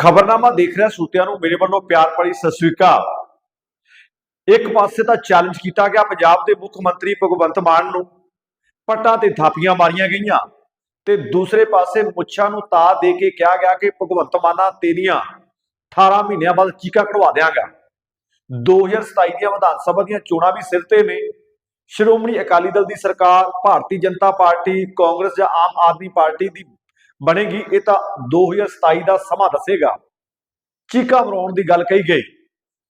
ਖਬਰਨਾਮਾ ਦੇਖ ਰਿਹਾ ਸੂਤਿਆਂ ਨੂੰ, ਮੇਰੇ ਵੱਲੋਂ ਪਿਆਰ ਭਰੀ ਸਤਿ ਸ੍ਰੀ ਅਕਾਲ। ਇੱਕ ਪਾਸੇ ਤਾਂ ਚੈਲੰਜ ਕੀਤਾ ਗਿਆ ਪੰਜਾਬ ਦੇ ਮੁੱਖ ਮੰਤਰੀ ਭਗਵੰਤ ਮਾਨ ਨੂੰ, ਪੱਟਾਂ ਤੇ ਥਾਪੀਆਂ ਮਾਰੀਆਂ ਗਈਆਂ ਤੇ ਦੂਸਰੇ ਪਾਸੇ ਮੁੱਛਾਂ ਨੂੰ ਤਾ ਦੇ ਕੇ ਕਿਹਾ ਗਿਆ ਕਿ ਭਗਵੰਤ ਮਾਨਾ ਤੇਰੀਆਂ 18 ਮਹੀਨਿਆਂ ਬਾਅਦ ਚੀਕਾ ਕਢਵਾ ਦਿਆਂਗਾ। 2027 ਦੀਆਂ ਵਿਧਾਨ ਸਭਾ ਦੀਆਂ ਚੋਣਾਂ ਵੀ ਸਿਰ ਤੇ ਨੇ। ਸ਼੍ਰੋਮਣੀ ਅਕਾਲੀ ਦਲ ਦੀ ਸਰਕਾਰ, ਭਾਰਤੀ ਜਨਤਾ ਪਾਰਟੀ, ਕਾਂਗਰਸ ਜਾਂ ਆਮ ਆਦਮੀ ਪਾਰਟੀ ਦੀ ਬਣੇਗੀ, ਇਹ ਤਾਂ 2027 ਦਾ ਸਮਾਂ ਦੱਸੇਗਾ। ਚੀਕਾ ਮਰਾਉਣ ਦੀ ਗੱਲ ਕਹੀ ਗਈ।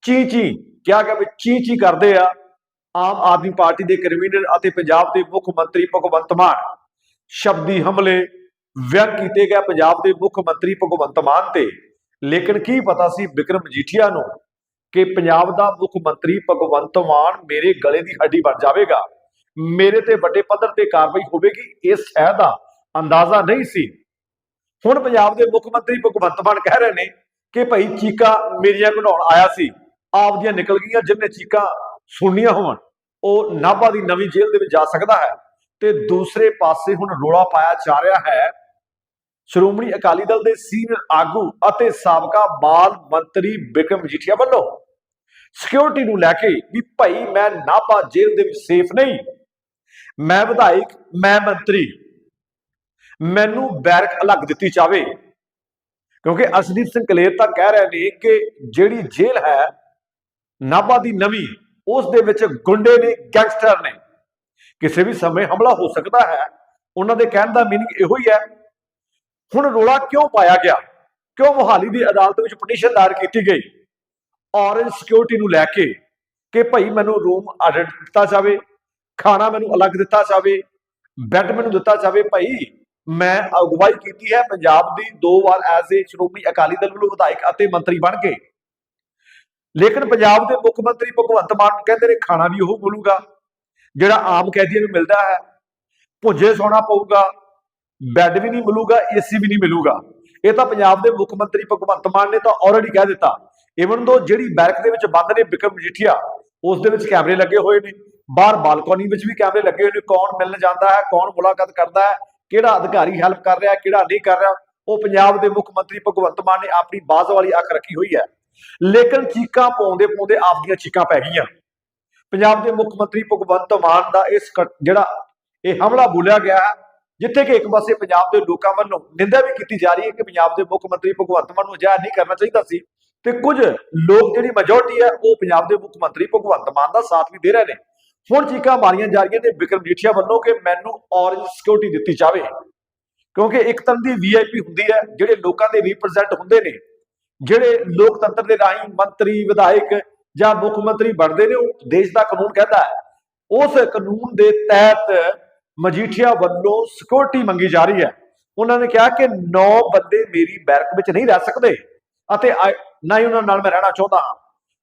ਚੀ ਚੀ, ਕਿਹਾ ਗਿਆ ਵੀ ਚੀ ਚੀ ਕਰਦੇ ਆ ਆਮ ਆਦਮੀ ਪਾਰਟੀ ਦੇ ਕਨਵੀਨਰ ਅਤੇ ਪੰਜਾਬ ਦੇ ਮੁੱਖ ਮੰਤਰੀ ਭਗਵੰਤ ਮਾਨ। ਸ਼ਬਦੀ ਹਮਲੇ ਵਿਅੰਗ ਕੀਤੇ ਗਏ ਪੰਜਾਬ ਦੇ ਮੁੱਖ ਮੰਤਰੀ ਭਗਵੰਤ ਮਾਨ ਤੇ। ਲੇਕਿਨ ਕੀ ਪਤਾ ਸੀ ਵਿਕਰਮ ਮਜੀਠੀਆ ਨੂੰ ਕਿ ਪੰਜਾਬ ਦਾ ਮੁੱਖ ਮੰਤਰੀ ਭਗਵੰਤ ਮਾਨ ਮੇਰੇ ਗਲੇ ਦੀ ਹੱਡੀ ਬਣ ਜਾਵੇਗਾ। ਮੇਰੇ ਤੇ ਵੱਡੇ ਪੱਧਰ ਤੇ ਕਾਰਵਾਈ ਹੋਵੇਗੀ ਇਸ ਸ਼ਹਿ ਦਾ ਅੰਦਾਜ਼ਾ ਨਹੀਂ ਸੀ। ਹੁਣ ਪੰਜਾਬ ਦੇ ਮੁੱਖ ਮੰਤਰੀ ਭਗਵੰਤ ਮਾਨ ਕਹਿ ਰਹੇ ਨੇ ਕਿ ਭਾਈ ਚੀਕਾ ਮੇਰੀਆਂ ਕਢਾਉਣ ਆਇਆ ਸੀ। ਆਪਦੀਆਂ ਨਿਕਲ ਗਈਆਂ ਜਿੰਨੇ ਚੀਕਾਂ ਸੁਣਨੀਆਂ ਹੋਣ, ਉਹ ਨਾਭਾ ਦੀ ਨਵੀਂ ਜੇਲ੍ਹ ਦੇ ਵਿੱਚ ਜਾ ਸਕਦਾ ਹੈ ਤੇ ਦੂਸਰੇ ਪਾਸੇ ਹੁਣ ਰੋਲਾ ਪਾਇਆ ਜਾ ਰਿਹਾ ਹੈ। ਸ਼੍ਰੋਮਣੀ ਅਕਾਲੀ ਦਲ ਦੇ ਸੀਨੀਅਰ ਆਗੂ ਅਤੇ ਸਾਬਕਾ ਬਾਲ ਮੰਤਰੀ ਬਿਕਰਮ ਮਜੀਠੀਆ ਵੱਲੋਂ ਸਿਕਿਉਰਿਟੀ ਨੂੰ ਲੈ ਕੇ ਵੀ ਭਾਈ ਮੈਂ ਨਾਭਾ ਜੇਲ੍ਹ ਦੇ ਵਿੱਚ ਸੇਫ ਨਹੀਂ। ਮੈਂ ਵਿਧਾਇਕ, ਮੈਂ ਮੰਤਰੀ। ਮੈਨੂੰ ਬੈਰਕ ਅਲੱਗ ਦਿੱਤੀ ਜਾਵੇ। ਕਿਉਂਕਿ ਅਸਦੀਪ ਸਿੰਘ ਕਲੇਰ ਤਾਂ ਕਹਿ ਰਹੇ ਨੇ ਕਿ ਜਿਹੜੀ ਜੇਲ੍ਹ ਹੈ, ਨਾਭਾ ਦੀ ਨਵੀਂ, ਉਸ ਦੇ ਵਿੱਚ ਗੁੰਡੇ ਨੇ, ਗੈਂਗਸਟਰ ਨੇ। ਕਿਸੇ ਵੀ ਸਮੇਂ ਹਮਲਾ ਹੋ ਸਕਦਾ ਹੈ, ਉਹਨਾਂ ਦੇ ਕਹਿਣ ਦਾ ਮੀਨਿੰਗ ਇਹੋ ਹੀ ਹੈ। ਹੁਣ ਰੋਲਾ ਕਿਉਂ ਪਾਇਆ ਗਿਆ? ਕਿਉਂ ਮੁਹਾਲੀ ਦੀ ਅਦਾਲਤ ਵਿੱਚ ਪਟੀਸ਼ਨ ਦਾਇਰ ਕੀਤੀ ਗਈ? ਔਰੇਂਜ ਸਿਕਿਉਰਿਟੀ ਨੂੰ ਲੈ ਕੇ ਕਿ ਭਾਈ ਮੈਨੂੰ ਰੂਮ ਆਰਡਰ ਦਿੱਤਾ ਜਾਵੇ, ਖਾਣਾ ਮੈਨੂੰ ਅਲੱਗ ਦਿੱਤਾ ਜਾਵੇ, ਬੈੱਡ ਮੈਨੂੰ ਦਿੱਤਾ ਜਾਵੇ, ਭਾਈ ਮੈਂ ਅਗਵਾਈ ਕੀਤੀ ਹੈ ਪੰਜਾਬ ਦੀ ਦੋ ਵਾਰ ਐਜ਼ ਏ ਸ਼੍ਰੋਮਣੀ ਅਕਾਲੀ ਦਲ ਵੱਲੋਂ ਵਿਧਾਇਕ ਅਤੇ ਮੰਤਰੀ ਬਣ ਕੇ। ਲੇਕਿਨ ਪੰਜਾਬ ਦੇ ਮੁੱਖ ਮੰਤਰੀ ਭਗਵੰਤ ਮਾਨ ਕਹਿੰਦੇ ਨੇ ਖਾਣਾ ਵੀ ਉਹ ਮਿਲੂਗਾ ਜਿਹੜਾ ਆਮ ਕੈਦੀਆਂ ਨੂੰ ਮਿਲਦਾ ਹੈ। ਭੁੱਜੇ ਸੌਣਾ ਪਊਗਾ ਬੈੱਡ ਵੀ ਨਹੀਂ ਮਿਲੂਗਾ ਏਸੀ ਵੀ ਨਹੀਂ ਮਿਲੂਗਾ। ਇਹ ਤਾਂ ਪੰਜਾਬ ਦੇ ਮੁੱਖ ਮੰਤਰੀ ਭਗਵੰਤ ਮਾਨ ਨੇ ਤਾਂ ਆਲਰੇਡੀ ਕਹਿ ਦਿੱਤਾ। ਇਵਨ ਦੋ ਜਿਹੜੀ ਬੈਰਕ ਦੇ ਵਿੱਚ ਬੰਦ ਨੇ ਬਿਕਰਮ ਮਜੀਠੀਆ ਉਸ ਦੇ ਵਿੱਚ ਕੈਮਰੇ ਲੱਗੇ ਹੋਏ ਨੇ। ਬਾਹਰ ਬਾਲਕੋਨੀ ਵਿੱਚ ਵੀ ਕੈਮਰੇ ਲੱਗੇ ਹੋਏ ਨੇ। ਕੌਣ ਮਿਲਣ ਜਾਂਦਾ ਹੈ, ਕੌਣ ਮੁਲਾਕਾਤ ਕਰਦਾ ਹੈ ਕਿਹੜਾ ਅਧਿਕਾਰੀ ਹੈਲਪ ਕਰ ਰਿਹਾ, ਕਿਹੜਾ ਨਹੀਂ ਕਰ ਰਿਹਾ, ਉਹ ਪੰਜਾਬ ਦੇ ਮੁੱਖ ਮੰਤਰੀ ਭਗਵੰਤ ਮਾਨ ਨੇ ਆਪਣੀ ਬਾਜ਼ ਵਾਲੀ ਅੱਖ ਰੱਖੀ ਹੋਈ ਹੈ। ਲੇਕਿਨ ਚੀਕਾਂ ਪਾਉਂਦੇ ਪਾਉਂਦੇ ਆਪਦੀਆਂ ਚੀਕਾਂ ਪੈ ਗਈਆਂ। ਪੰਜਾਬ ਦੇ ਮੁੱਖ ਮੰਤਰੀ ਭਗਵੰਤ ਮਾਨ ਦਾ ਇਸ ਜਿਹੜਾ ਇਹ ਹਮਲਾ ਬੋਲਿਆ ਗਿਆ ਹੈ, ਜਿੱਥੇ ਕਿ ਇੱਕ ਪਾਸੇ ਪੰਜਾਬ ਦੇ ਲੋਕਾਂ ਵੱਲੋਂ ਨਿੰਦਾ ਵੀ ਕੀਤੀ ਜਾ ਰਹੀ ਹੈ ਕਿ ਪੰਜਾਬ ਦੇ ਮੁੱਖ ਮੰਤਰੀ ਭਗਵੰਤ ਮਾਨ ਨੂੰ ਅਜਿਹਾ ਨਹੀਂ ਕਰਨਾ ਚਾਹੀਦਾ ਸੀ। ਤੇ ਕੁਝ ਲੋਕ ਜਿਹੜੀ ਮੈਜੋਰਟੀ ਹੈ, ਉਹ ਪੰਜਾਬ ਦੇ ਮੁੱਖ ਮੰਤਰੀ ਭਗਵੰਤ ਮਾਨ ਦਾ ਸਾਥ ਵੀ ਦੇ ਰਹੇ ਨੇ। ਹੁਣ ਚੀਕਾਂ ਮਾਰੀਆਂ ਜਾ ਰਹੀਆਂ ਤੇ ਵਿਕਰਮ ਜੀਠੀਆ ਵੱਲੋਂ ਕਿ ਮੈਨੂੰ ਔਰੰਜ ਸਿਕਿਉਰਿਟੀ ਦਿੱਤੀ ਜਾਵੇ। ਕਿਉਂਕਿ ਇੱਕ ਤਰ੍ਹਾਂ ਦੀ ਵੀਆਈਪੀ ਹੁੰਦੀ ਹੈ, ਜਿਹੜੇ ਲੋਕਾਂ ਦੇ ਰਿਪਰੈਜ਼ੈਂਟ ਹੁੰਦੇ ਨੇ, ਜਿਹੜੇ ਲੋਕਤੰਤਰ ਦੇ ਰਾਹੀਂ ਮੰਤਰੀ, ਵਿਧਾਇਕ ਜਾਂ ਮੁੱਖ ਮੰਤਰੀ ਬਣਦੇ ਨੇ, ਉਹ ਦੇਸ਼ ਦਾ ਕਾਨੂੰਨ ਕਹਿੰਦਾ ਹੈ। ਉਸ ਕਾਨੂੰਨ ਦੇ ਤਹਿਤ ਮਜੀਠੀਆ ਵੱਲੋਂ ਸਿਕਿਉਰਿਟੀ ਮੰਗੀ ਜਾ ਰਹੀ ਹੈ। ਉਹਨਾਂ ਨੇ ਕਿਹਾ ਕਿ 9 ਬੰਦੇ ਮੇਰੀ ਬੈਰਕ ਵਿੱਚ ਨਹੀਂ ਰਹਿ ਸਕਦੇ ਅਤੇ ਨਾ ਹੀ ਉਹਨਾਂ ਨਾਲ ਮੈਂ ਰਹਿਣਾ ਚਾਹੁੰਦਾ ਹਾਂ।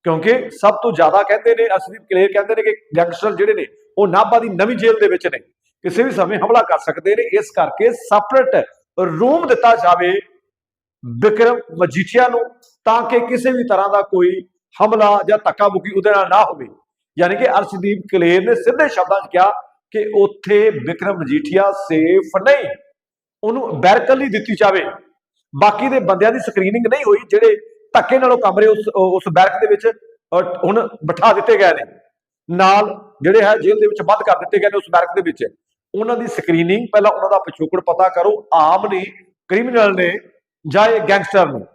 ਕਿਉਂਕਿ ਸਭ ਤੋਂ ਜ਼ਿਆਦਾ ਕਹਿੰਦੇ ਨੇ ਅਸਲੀਮ ਕਲੇਰ ਕਹਿੰਦੇ ਨੇ ਕਿ ਗੈਂਗਸਟਰ ਜਿਹੜੇ ਨੇ, ਉਹ ਨਾਭਾ ਦੀ ਨਵੀਂ ਜੇਲ੍ਹ ਦੇ ਵਿੱਚ ਨੇ। ਕਿਸੇ ਵੀ ਸਮੇਂ ਹਮਲਾ ਕਰ ਸਕਦੇ ਨੇ। ਇਸ ਕਰਕੇ ਸੈਪਰੇਟ ਰੂਮ ਦਿੱਤਾ ਜਾਵੇ ਵਿਕਰਮ ਮਜੀਠੀਆ ਨੂੰ, ਤਾਂ ਕਿ ਕਿਸੇ ਵੀ ਤਰ੍ਹਾਂ ਦਾ ਕੋਈ ਹਮਲਾ ਜਾਂ ਧੱਕਾ ਮੁੱਕੀ ਉਹਦੇ ਨਾਲ ਨਾ ਹੋਵੇ। ਯਾਨੀ ਕਿ ਅਰਸ਼ਦੀਪ ਕਲੇਰ ਨੇ ਸਿੱਧੇ ਸ਼ਬਦਾਂ 'ਚ ਕਿਹਾ ਕਿ ਉੱਥੇ ਵਿਕਰਮ ਮਜੀਠੀਆ ਸੇਫ ਨਹੀਂ। ਉਹਨੂੰ ਬੈਰਕਲ ਹੀ ਦਿੱਤੀ ਜਾਵੇ। ਬਾਕੀ ਦੇ ਬੰਦਿਆਂ ਦੀ ਸਕਰੀਨਿੰਗ ਨਹੀਂ ਹੋਈ, ਜਿਹੜੇ ਧੱਕੇ ਨਾਲੋਂ ਕਮਰੇ ਉਸ ਉਸ ਬੈਰਕ ਦੇ ਵਿੱਚ ਅਹ, ਹੁਣ ਬਿਠਾ ਦਿੱਤੇ ਗਏ ਨੇ। ਨਾਲ ਜਿਹੜੇ ਹੈ ਜੇਲ੍ਹ ਦੇ ਵਿੱਚ ਬੰਦ ਕਰ ਦਿੱਤੇ ਗਏ ਨੇ ਉਸ ਬੈਰਕ ਦੇ ਵਿੱਚ। ਉਹਨਾਂ ਦੀ ਸਕਰੀਨਿੰਗ ਪਹਿਲਾਂ ਉਹਨਾਂ ਦਾ ਪਿਛੋਕੜ ਪਤਾ ਕਰੋ। ਆਮ ਨੇ ਕ੍ਰਿਮੀਨਲ ਨੇ ਜਾਂ ਇਹ ਗੈਂਗਸਟਰ ਨੇ।